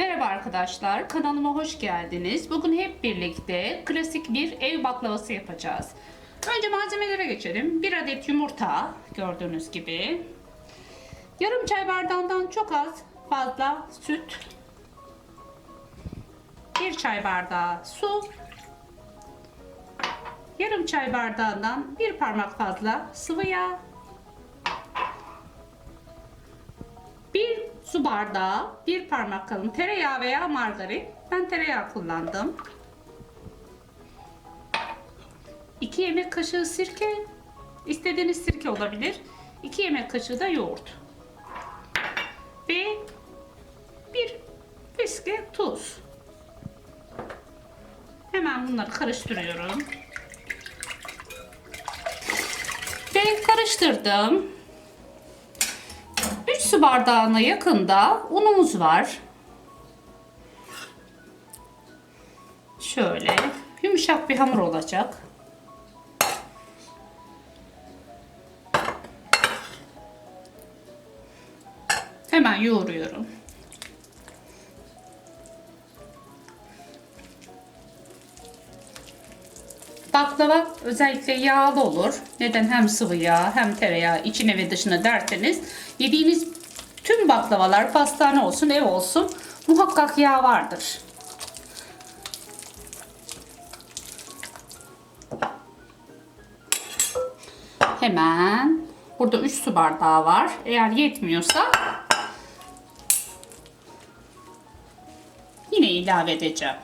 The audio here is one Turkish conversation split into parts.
Merhaba arkadaşlar, kanalıma hoş geldiniz. Bugün hep birlikte klasik bir ev baklavası yapacağız. Önce malzemelere geçelim. 1 adet yumurta, gördüğünüz gibi. Yarım çay bardağından çok az fazla süt. 1 çay bardağı su. Yarım çay bardağından bir parmak fazla sıvı yağ. Bardağı, bir parmak kalın tereyağı veya margarin. Ben tereyağı kullandım. 2 yemek kaşığı sirke. istediğiniz sirke olabilir. 2 yemek kaşığı da yoğurt. Ve bir fiske tuz. Hemen bunları karıştırıyorum. Ve karıştırdım. 3 su bardağına yakında unumuz var. Şöyle yumuşak bir hamur olacak. Hemen yoğuruyorum. Baklava özellikle yağlı olur. Neden hem sıvı yağ hem tereyağı içine ve dışına derseniz yediğiniz tüm baklavalar pastane olsun ev olsun muhakkak yağ vardır. Hemen burada 3 su bardağı var. Eğer yetmiyorsa yine ilave edeceğim.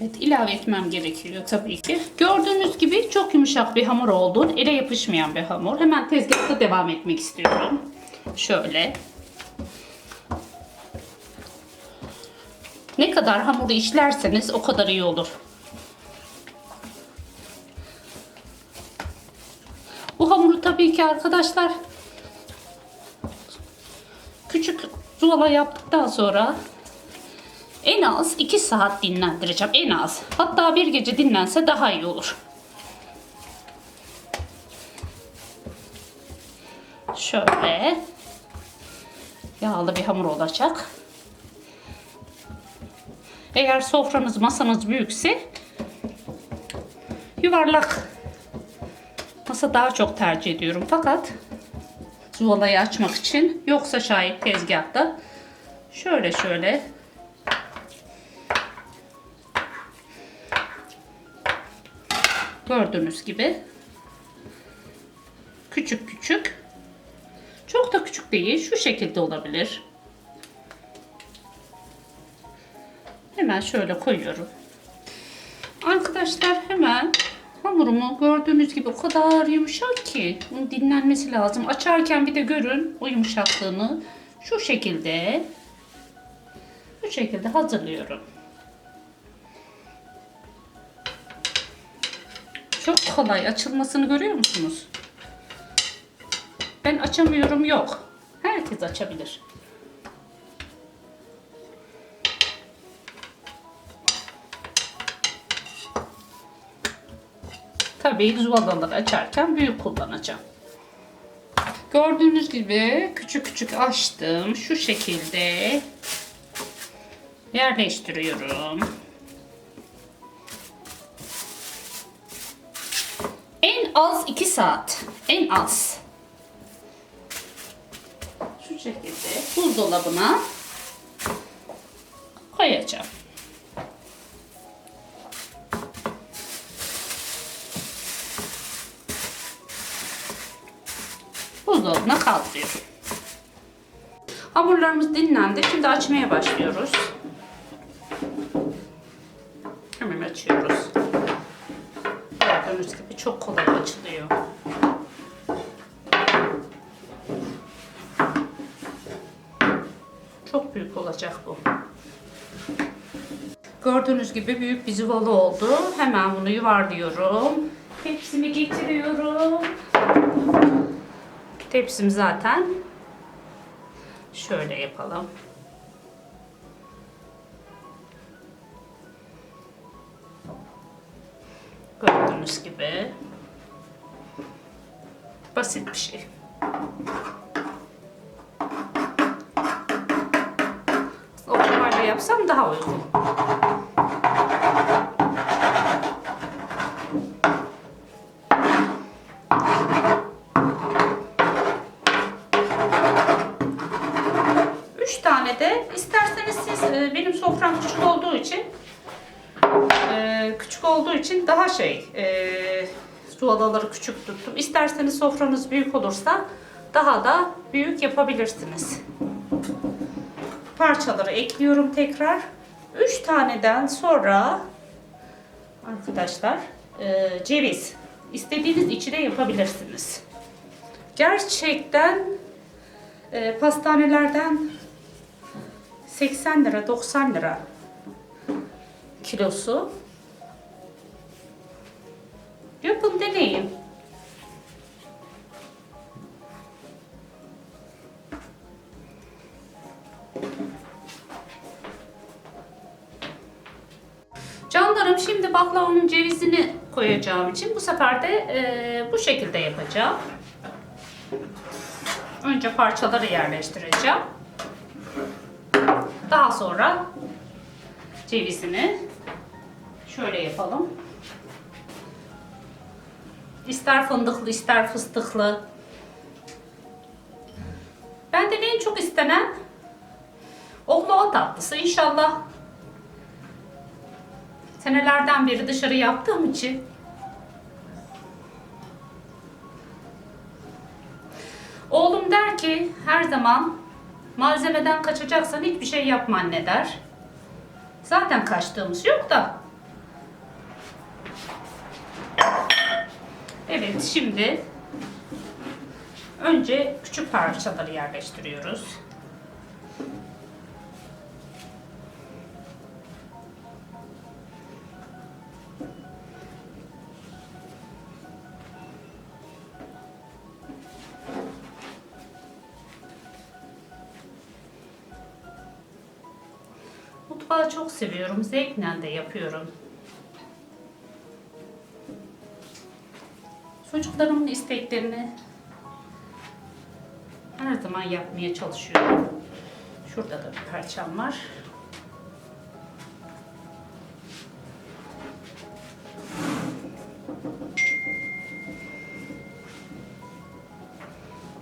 Evet ilave etmem gerekiyor tabii ki. Gördüğünüz gibi çok yumuşak bir hamur oldu. Ele yapışmayan bir hamur. Hemen tezgahta devam etmek istiyorum. Şöyle. Ne kadar hamuru işlerseniz o kadar iyi olur. Bu hamuru tabii ki arkadaşlar küçük zuvala yaptıktan sonra en az 2 saat dinlendireceğim. En az. Hatta bir gece dinlense daha iyi olur. Şöyle yağlı bir hamur olacak. Eğer sofranız masanız büyükse yuvarlak masa daha çok tercih ediyorum. Fakat zuvalayı açmak için yoksa şayet tezgahta şöyle şöyle Gördüğünüz gibi. Küçük küçük. Çok da küçük değil. Şu şekilde olabilir. Hemen şöyle koyuyorum. Arkadaşlar hemen hamurumu gördüğünüz gibi o kadar yumuşak ki bunun dinlenmesi lazım. Açarken bir de görün o yumuşaklığını. Şu şekilde bu şekilde hazırlıyorum. Çok kolay açılmasını görüyor musunuz? Ben açamıyorum yok. Herkes açabilir. Tabii zuvalaları açarken büyük kullanacağım. Gördüğünüz gibi küçük küçük açtım. Şu şekilde yerleştiriyorum. Az 2 saat. En az. Şu şekilde buzdolabına koyacağım. Buzdolabına kaldırıyorum. Hamurlarımız dinlendi. Şimdi açmaya başlıyoruz. Hemen açıyoruz. Gördüğünüz gibi çok kolay açılıyor. Çok büyük olacak bu. Gördüğünüz gibi büyük bir zuvalı oldu. Hemen bunu yuvarlıyorum. Tepsimi getiriyorum. Tepsim zaten. Şöyle yapalım. Gördüğünüz gibi. Basit bir şey. Oklavayla yapsam daha uygun. Üç tane de isterseniz siz e, benim sofram küçük küçük olduğu için daha şey e, su adaları küçük tuttum. İsterseniz sofranız büyük olursa daha da büyük yapabilirsiniz. Parçaları ekliyorum tekrar. 3 taneden sonra arkadaşlar e, ceviz istediğiniz içine yapabilirsiniz. Gerçekten e, pastanelerden 80 lira 90 lira kilosu. Yapın deneyin. Canlarım şimdi baklavamın cevizini koyacağım için bu sefer de e, bu şekilde yapacağım. Önce parçaları yerleştireceğim. Daha sonra cevizini şöyle yapalım. İster fındıklı ister fıstıklı. Benden en çok istenen oklava tatlısı. İnşallah senelerden beri dışarı yaptığım için Oğlum der ki her zaman malzemeden kaçacaksan hiçbir şey yapma anne der. Zaten kaçtığımız yok da. Evet şimdi önce küçük parçaları yerleştiriyoruz. Mutfağı çok seviyorum. Zevkle de yapıyorum. Çocuklarımın isteklerini her zaman yapmaya çalışıyorum. Şurada da bir parçam var.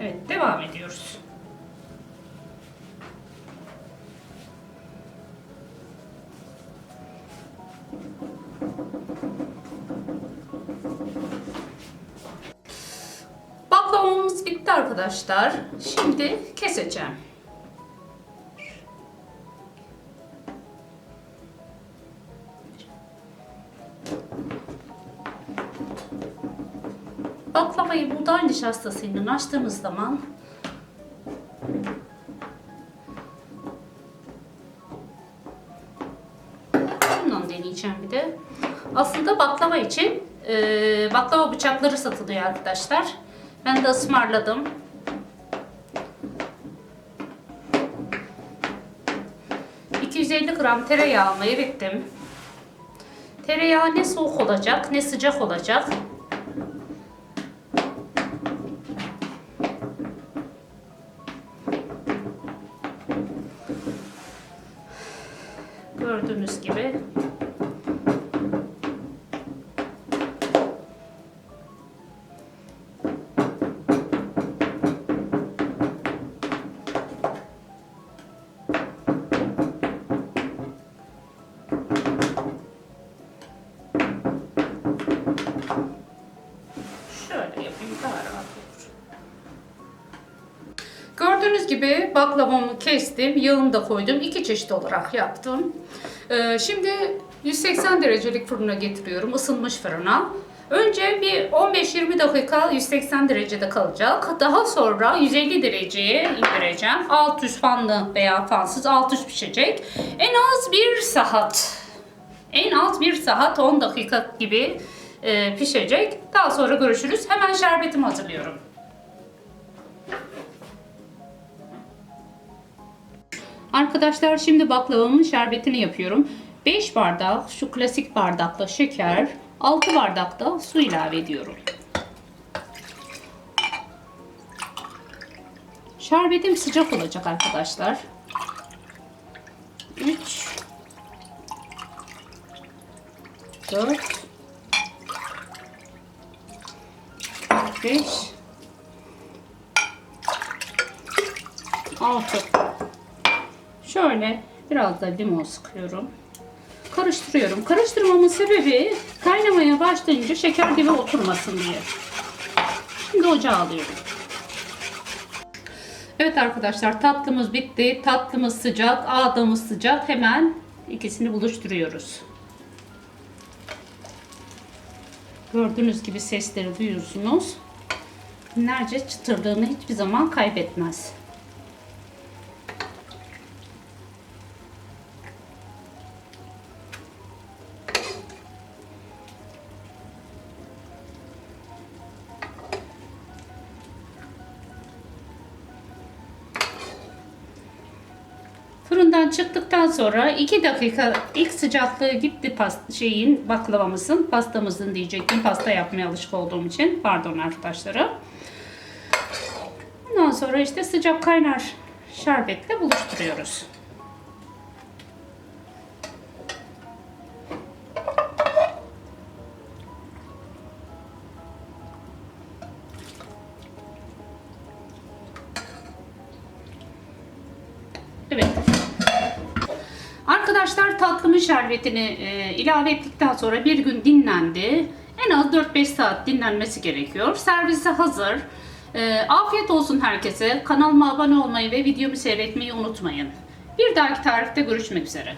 Evet, devam ediyoruz. Arkadaşlar. Şimdi keseceğim. Baklavayı buğday nişastasıyla açtığımız zaman Bundan deneyeceğim bir de. Aslında baklava için e, baklava bıçakları satılıyor arkadaşlar. Ben de ısmarladım. ...250 gram tereyağımı erittim. Tereyağı ne soğuk olacak ne sıcak olacak. Gördüğünüz gibi Gördüğünüz gibi baklavamı kestim, yağını da koydum. İki çeşit olarak yaptım. Ee, şimdi 180 derecelik fırına getiriyorum, ısınmış fırına. Önce bir 15-20 dakika 180 derecede kalacak. Daha sonra 150 dereceye indireceğim. Alt üst fanlı veya fansız alt üst pişecek. En az 1 saat. En az 1 saat 10 dakika gibi e, pişecek. Daha sonra görüşürüz. Hemen şerbetimi hazırlıyorum. Arkadaşlar şimdi baklavamın şerbetini yapıyorum. 5 bardak şu klasik bardakla şeker, 6 bardak da su ilave ediyorum. Şerbetim sıcak olacak arkadaşlar. 3 4 5 6 Şöyle biraz da limon sıkıyorum. Karıştırıyorum. Karıştırmamın sebebi kaynamaya başlayınca şeker dibe oturmasın diye. Şimdi ocağa alıyorum. Evet arkadaşlar tatlımız bitti. Tatlımız sıcak, ağdamız sıcak. Hemen ikisini buluşturuyoruz. Gördüğünüz gibi sesleri duyuyorsunuz. Binlerce çıtırlığını hiçbir zaman kaybetmez. Fırından çıktıktan sonra 2 dakika ilk sıcaklığı gitti past şeyin baklavamızın, pastamızın diyecektim. Pasta yapmaya alışık olduğum için. Pardon arkadaşlarım. Ondan sonra işte sıcak kaynar şerbetle buluşturuyoruz. Evet. Arkadaşlar tatlımın şerbetini e, ilave ettikten sonra bir gün dinlendi. En az 4-5 saat dinlenmesi gerekiyor. Servise hazır. E, afiyet olsun herkese. Kanalıma abone olmayı ve videomu seyretmeyi unutmayın. Bir dahaki tarifte görüşmek üzere.